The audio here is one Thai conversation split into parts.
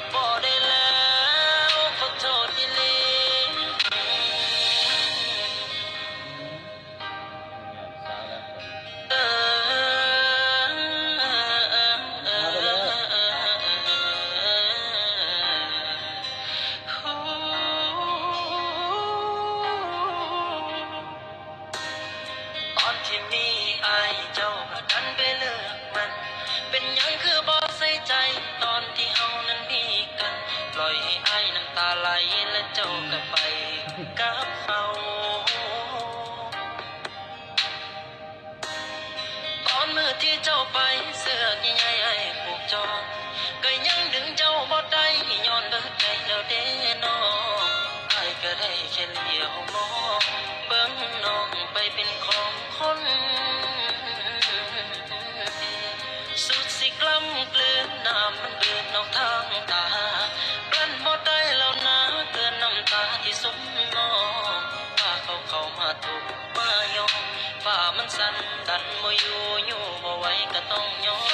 บบ่ได้แล้วขอโทษอีหลีเออตอนที่มีอ cáp hầu con mưa thì cháu bay giữa khi nhai ai cuộc cho cây đứng cháu bó tay nhọn bớt tay đâu đến nó ai cả đây trên hiểu mong สันดันบ่อยู่อยู่บ่ไหวก็ต้องยอม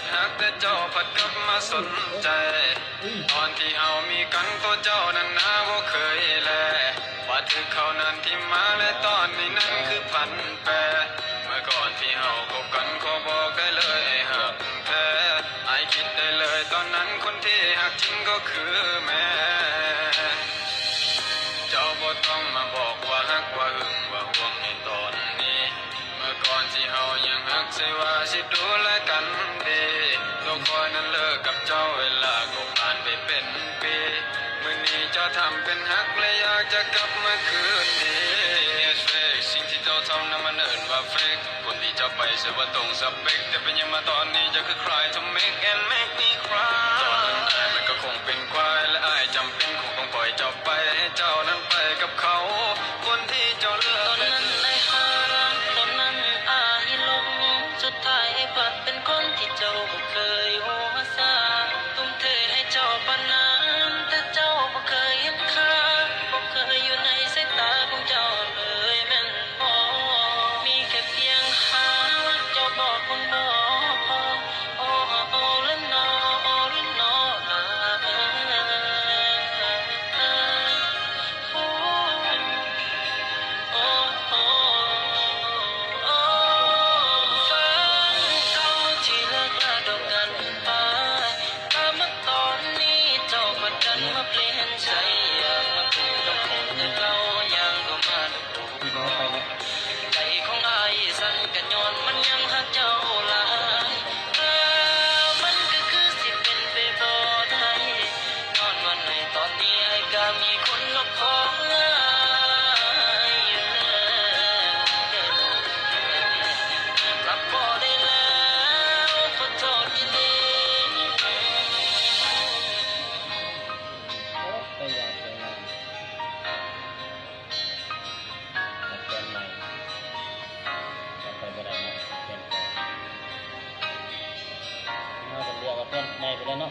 ดหักแต่เจ้าผัดกับมาสนใจ ตอนที่เฮามีกันตัวเจ้านั้นหาบ่เคยแลว่าถึงเขานั้นที่มาและตอนนี้นั้นคือปันแปรเมื่อก่อนที่เฮาคบกันขอบอกได้เลยหักแท้ไอคิดได้เลยตอนนั้นคนที่หักจริงก็คือแม่ เจ้าบ่ต้องมาบอกว่าหักว่าหึง กับเมื่อคืนนี้เฟกสิ่งที่เจ้าทำนั้นมันเอินว่าเฟกคนที่จะไปเสียว่าตรงสเปกแต่เป็นยังมาตอนนี้จะคือใครจะ make and make me cry ライブでの